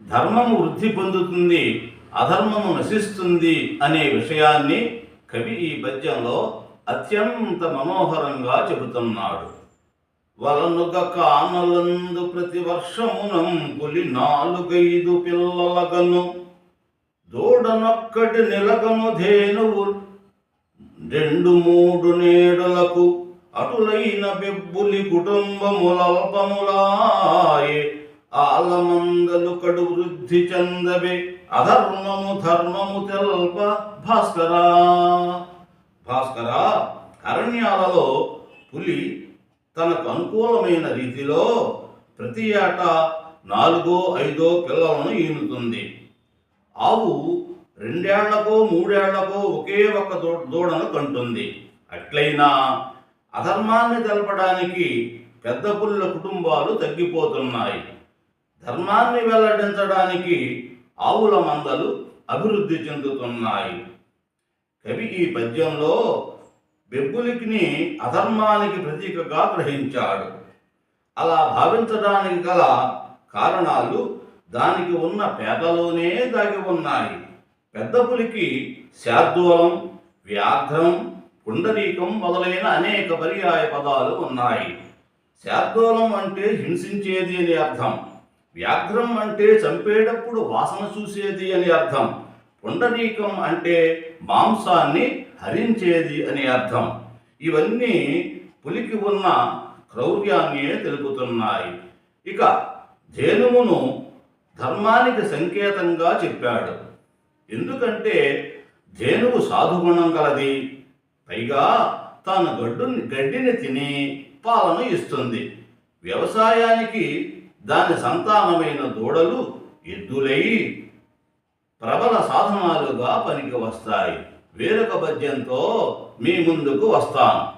ధర్మము వృద్ధి పొందుతుంది అధర్మము నశిస్తుంది అనే విషయాన్ని కవి ఈ పద్యంలో అత్యంత మనోహరంగా చెబుతున్నాడు. వలనుగ కానలందు ప్రతి వర్షమునం పులి నాలుగైదు పిల్లలగను దూడనొక్కటి నిలగను ధేనువు రెండు మూడు నేడులకు అటులైన బిబ్బులి కుటుంబములల్పములాయే. ఆలమందలు కడు వృద్ధి చెందవే అధర్మము ధర్మము తెల్ప భాస్కరా. భాస్కరా అరణ్యాలలో పులి తనకు అనుకూలమైన రీతిలో ప్రతి ఏటా నాలుగో ఐదో పిల్లలను ఈనుతుంది. ఆవు రెండేళ్ళకో మూడేళ్ళకో ఒకే ఒక్క దూడను కంటుంది. అట్లయినా అధర్మాన్ని తెలపడానికి పెద్ద పుల్ల కుటుంబాలు తగ్గిపోతున్నాయి. ధర్మాన్ని వెల్లడించడానికి ఆవుల మందలు అభివృద్ధి చెందుతున్నాయి. కవి ఈ పద్యంలో బెబ్బులికిని అధర్మానికి ప్రతీకగా గ్రహించాడు. అలా భావించడానికి గల కారణాలు దానికి ఉన్న పేదలోనే దాగి ఉన్నాయి. పెద్ద పులికి శార్దూలం వ్యాఘ్రం పుండరీకం మొదలైన అనేక పర్యాయ పదాలు ఉన్నాయి. శార్దూలం అంటే హింసించేది అని అర్థం. వ్యాఘ్రం అంటే చంపేటప్పుడు వాసన చూసేది అని అర్థం. పుండరీకం అంటే మాంసాన్ని హరించేది అని అర్థం. ఇవన్నీ పులికి ఉన్న క్రౌర్యాన్ని తెలుపుతున్నాయి. ఇక ధేనువును ధర్మానికి సంకేతంగా చెప్పాడు. ఎందుకంటే ధేనువు సాధుగుణం గలది. పైగా తాను గడ్డుని గడ్డిని తిని పాలను ఇస్తుంది. వ్యవసాయానికి దాని సంతానమైన దూడలు ఎద్దులై ప్రబల సాధనాలుగా పనికి వస్తాయి. వేరొక పద్యంతో మీ ముందుకు వస్తాను.